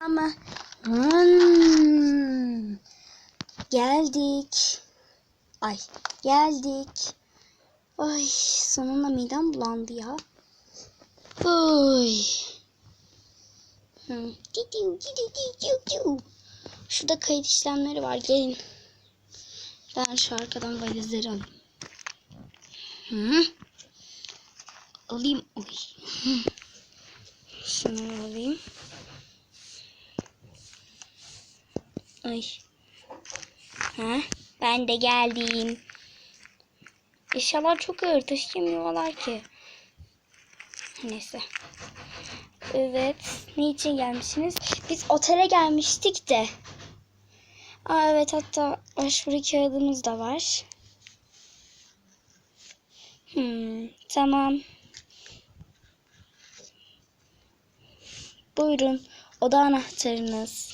Ama Hmm. geldik. Ay geldik. Ay sonunda midem bulandı ya. Oy. Hmm. Şurada kayıt işlemleri var. Gelin. Ben şu arkadan valizleri alayım. Hı. Alayım. Oy. Hı. Şunu alayım. Ay. Ha? Ben de geldim. Eşyalar çok ağır taşıyamıyorlar ki. Neyse. Evet. Ne için gelmişsiniz? Biz otele gelmiştik de. Aa, evet hatta başvuru kağıdımız da var. Hmm, tamam. Buyurun. Oda anahtarınız.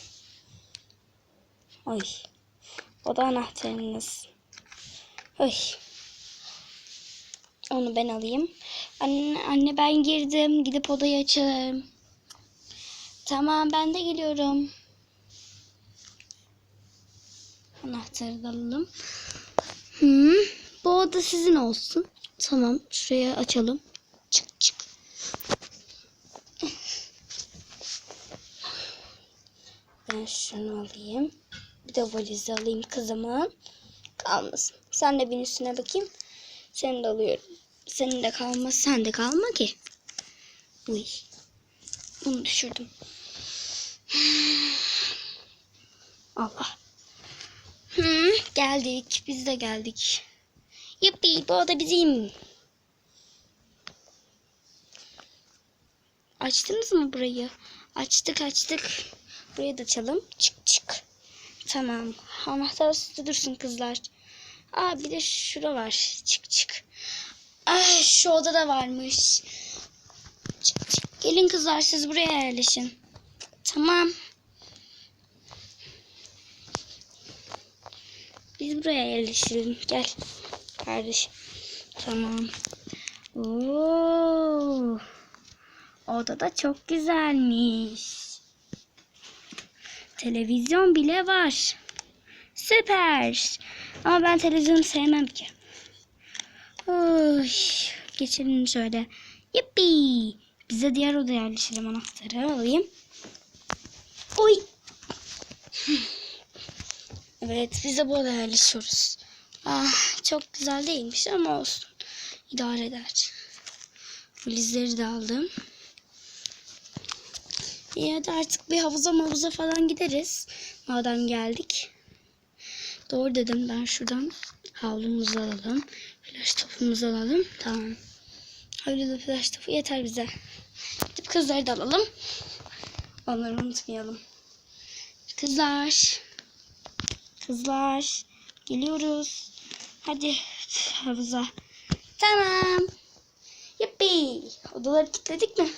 Oy. Oda anahtarınız. Oy. Onu ben alayım. Anne, anne ben girdim. Gidip odayı açalım. Tamam ben de geliyorum. Anahtarı da alalım. Hmm, bu oda sizin olsun. Tamam şuraya açalım. Çık çık. Ben şunu alayım. Bir de valizi alayım kızımın. Kalmasın. Sen de bin üstüne bakayım. Seni de alıyorum. Senin de kalmaz. Sen de kalma ki. Uy. Bunu düşürdüm. Allah. Hı, geldik. Biz de geldik. Yuppi bu oda bizim. Açtınız mı burayı? Açtık açtık. Burayı da açalım. Çık çık. Tamam. Anahtar üstü dursun kızlar. Aa bir de şura var. Çık çık. Ay şu oda da varmış. Çık çık. Gelin kızlar siz buraya yerleşin. Tamam. Biz buraya yerleşelim. Gel. Kardeşim. Tamam. Oo. Oda da çok güzelmiş. Televizyon bile var. Süper. Ama ben televizyonu sevmem ki. Oy, geçelim şöyle. Yippi. Bize diğer odaya yerleşelim anahtarı alayım. Oy. Evet biz de bu odaya yerleşiyoruz. Ah, çok güzel değilmiş ama olsun. İdare eder. Valizleri de aldım. İyi hadi artık bir havuza mavuza falan gideriz. Madem geldik. Doğru dedim ben şuradan havlumuzu alalım. Flash topumuzu alalım. Tamam. Havlu da flash topu yeter bize. Gidip kızları da alalım. Onları unutmayalım. Kızlar. Kızlar. Geliyoruz. Hadi havuza. Tamam. Yuppi. Odaları kilitledik mi?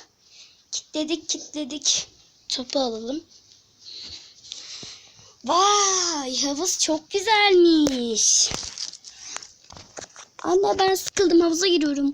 Kilitledik kilitledik. Topu alalım. Vay havuz çok güzelmiş. Anne ben sıkıldım havuza giriyorum.